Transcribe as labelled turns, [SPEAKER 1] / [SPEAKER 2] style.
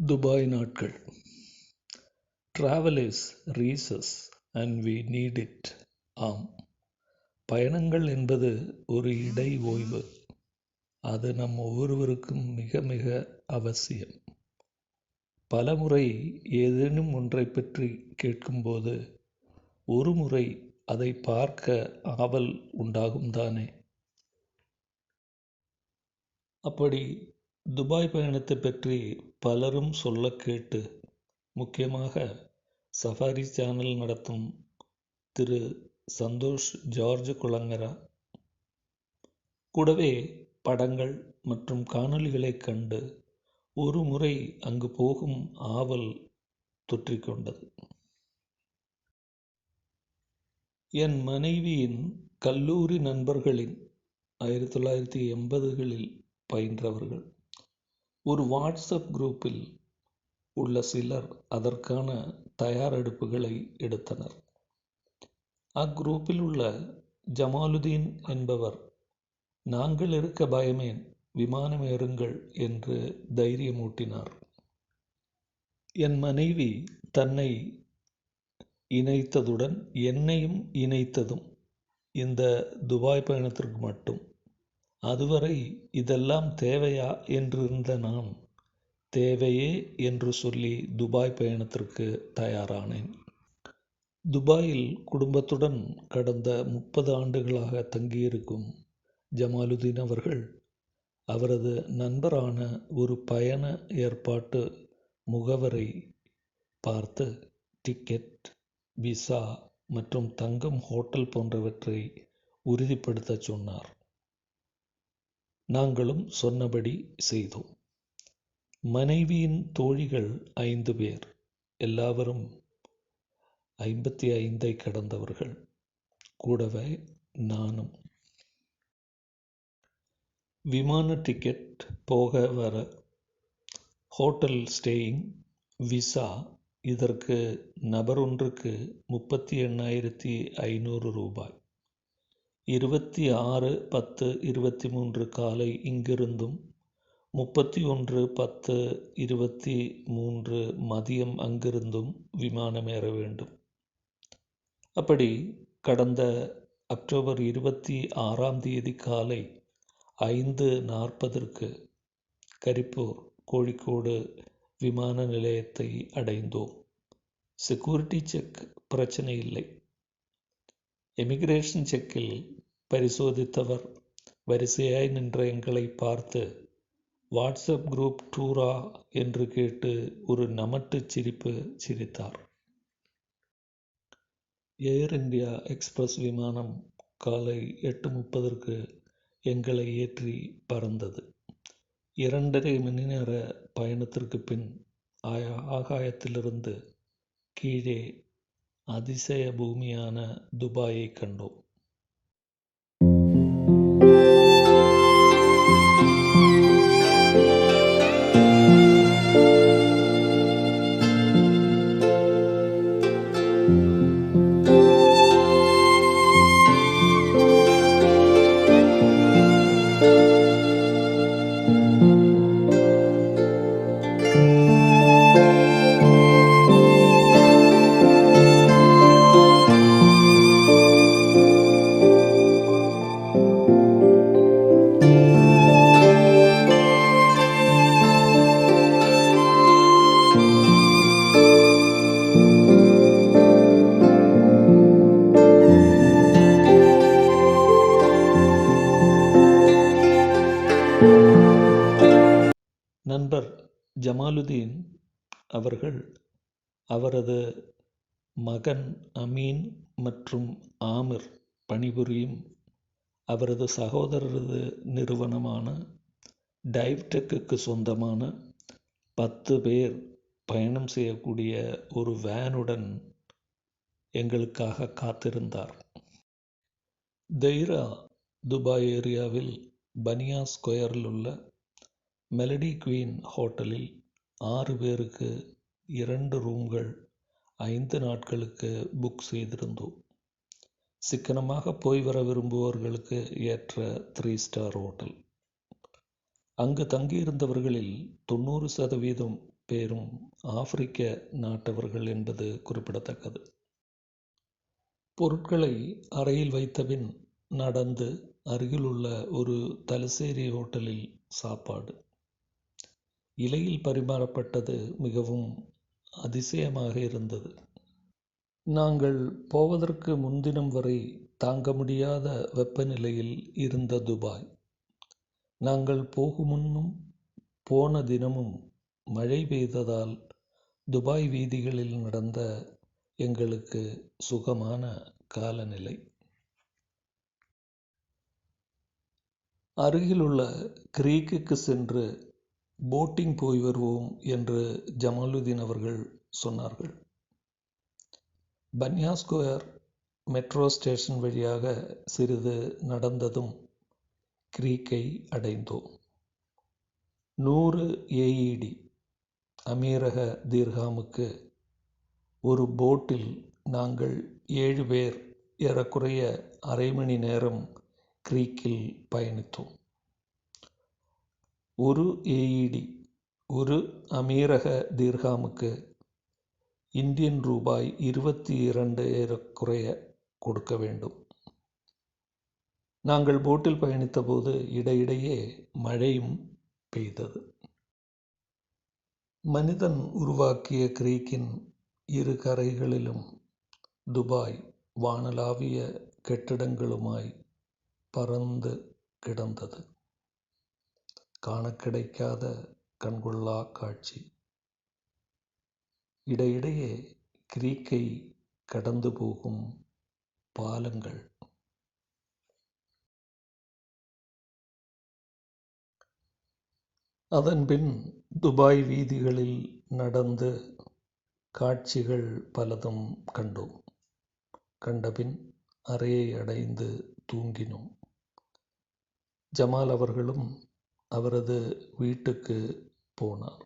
[SPEAKER 1] Dubai நாட்கள். Travel is recess and we need it ஆம். பயணங்கள் என்பது ஒரு இடை ஓய்வு அது நம் ஒவ்வொருவருக்கும் மிக மிக அவசியம். பலமுறை ஏதேனும் ஒன்றைப் பற்றி கேட்கும்போது ஒரு முறை அதை பார்க்க ஆவல் உண்டாகும் தானே? அப்படி துபாய் பயணத்தை பற்றி பலரும் சொல்ல கேட்டு முக்கியமாக சஃபாரி சேனல் நடத்தும் திரு. சந்தோஷ் ஜார்ஜ் குளங்கரா கூடவே படங்கள் மற்றும் காணொளிகளைக் கண்டு ஒரு முறை அங்கு போகும் ஆவல் தொற்றிக்கொண்டது என் மனைவியின் கல்லூரி நண்பர்களின் ஆயிரத்தி தொள்ளாயிரத்தி எண்பதுகளில் பயின்றவர்கள். ஒரு வாட்ஸ்அப் குரூப்பில் உள்ள சிலர் அதற்கான தயாரெடுப்புகளை எடுத்தனர். அக்குரூப்பில் உள்ள ஜமாலுதீன் என்பவர் நாங்கள் இருக்க பயமேன் விமானம் ஏறுங்கள் என்று தைரியமூட்டினார். என் மனைவி தன்னை இணைத்ததுடன் என்னையும் இணைத்ததும் இந்த துபாய் பயணத்திற்கு மட்டும். அதுவரை இதெல்லாம் தேவையா என்றிருந்த நான் தேவையே என்று சொல்லி துபாய் பயணத்திற்கு தயாரானேன். துபாயில் குடும்பத்துடன் கடந்த முப்பது ஆண்டுகளாக தங்கியிருக்கும் ஜமாலுதீன் அவர்கள் அவரது நண்பரான ஒரு பயண ஏற்பாட்டு முகவரை பார்த்து டிக்கெட் விசா மற்றும் தங்கும் ஹோட்டல் போன்றவற்றை உறுதிப்படுத்தச் சொன்னார். நாங்களும் சொன்னபடி செய்தோம். மனைவியின் தோழிகள் ஐந்து பேர். எல்லாவரும் ஐம்பத்தி ஐந்தை கடந்தவர்கள். கூடவே நானும். விமான டிக்கெட் போக வர ஹோட்டல் ஸ்டேயிங் விசா இதற்கு நபர் ஒன்றுக்கு முப்பத்தி எண்ணாயிரத்தி ஐநூறு ரூபாய். இருபத்தி ஆறு பத்து இருபத்தி மூன்று காலை இங்கிருந்தும் முப்பத்தி ஒன்று பத்து இருபத்தி மூன்று மதியம் அங்கிருந்தும் விமானம் ஏற வேண்டும். அப்படி கடந்த அக்டோபர் இருபத்தி ஆறாம் தேதி காலை ஐந்து நாற்பதற்கு கரிப்பூர் கோழிக்கோடு விமான நிலையத்தை அடைந்தோம். செக்யூரிட்டி செக் பிரச்சனை இல்லை. எமிகிரேஷன் செக்கில் பரிசோதித்தவர் வரிசையாய் நின்ற எங்களை பார்த்து வாட்ஸ்அப் குரூப் டூரா? என்று கேட்டு ஒரு நமட்டு சிரிப்பு சிரித்தார். ஏர் இந்தியா எக்ஸ்பிரஸ் விமானம் காலை எட்டு முப்பதற்கு எங்களை ஏற்றி பறந்தது. இரண்டரை மணி நேர பயணத்திற்கு பின் ஆயா ஆகாயத்திலிருந்து கீழே அதிசய பூமியான துபாயை கண்டோம். ஜமாலுதீன் அவர்கள் அவரது மகன் அமீன் மற்றும் ஆமிர் பணிபுரியும் அவரது சகோதரரது நிறுவனமான டைவ்டெக்குக்கு சொந்தமான பத்து பேர் பயணம் செய்யக்கூடிய ஒரு வேனுடன் எங்களுக்காக காத்திருந்தார். தெய்ரா துபாய் ஏரியாவில் பனியா ஸ்கொயரில் உள்ள மெலடி குவீன் ஹோட்டலில் ஆறு பேருக்கு இரண்டு ரூம்கள் ஐந்து நாட்களுக்கு புக் செய்திருந்தோம். சிக்கனமாக போய் வர விரும்புபவர்களுக்கு ஏற்ற த்ரீ ஸ்டார் ஹோட்டல் அங்கு தங்கியிருந்தவர்களில் தொண்ணூறு சதவீதம் பேரும் ஆப்பிரிக்க நாட்டவர்கள் என்பது குறிப்பிடத்தக்கது. பொருட்களை அறையில் வைத்தபின் நடந்து அருகிலுள்ள ஒரு தலசேரி ஹோட்டலில் சாப்பாடு. இலையில் பரிமாறப்பட்டது மிகவும் அதிசயமாக இருந்தது. நாங்கள் போவதற்கு முன்தினம் வரை தாங்க முடியாத வெப்பநிலையில் இருந்த துபாய். நாங்கள் போகுமுன்னும் போன தினமும் மழை பெய்ததால் துபாய் வீதிகளில் நடந்த எங்களுக்கு சுகமான காலநிலை. அருகிலுள்ள கிரீக்குக்கு சென்று போட்டிங் போய் வருவோம் என்று ஜமாலுதீன் அவர்கள் சொன்னார்கள். பன்யா ஸ்கொயர் மெட்ரோ ஸ்டேஷன் வழியாக சிறிது நடந்ததும் கிரீக்கை அடைந்தோம். நூறு ஏஇடி அமீரக தீர்காமுக்கு ஒரு போட்டில் நாங்கள் ஏழு பேர் ஏறக்குறைய அரை மணி நேரம் கிரீக்கில் பயணித்தோம். ஒரு ஏஇடி ஒரு அமீரக தீர்ஹாமுக்கு இந்தியன் ரூபாய் இருபத்தி இரண்டு ஏறக்குறைய கொடுக்க வேண்டும். நாங்கள் போட்டில் பயணித்தபோது இடையிடையே மழையும் பெய்தது. மனிதன் உருவாக்கிய கிரீக்கின் இரு கரைகளிலும் துபாய் வானளாவிய கெட்டிடங்களுமாய் பறந்து கிடந்தது. காண கிடைக்காத கண்கொள்ளா காட்சி. இடையிடையே கிரீக்கை கடந்து போகும் பாலங்கள். அதன்பின் துபாய் வீதிகளில் நடந்து காட்சிகள் பலதும் கண்டோம். கண்டபின் அறையை அடைந்து தூங்கினோம். ஜமால் அவர்களும் அவரது வீட்டுக்கு போனார்.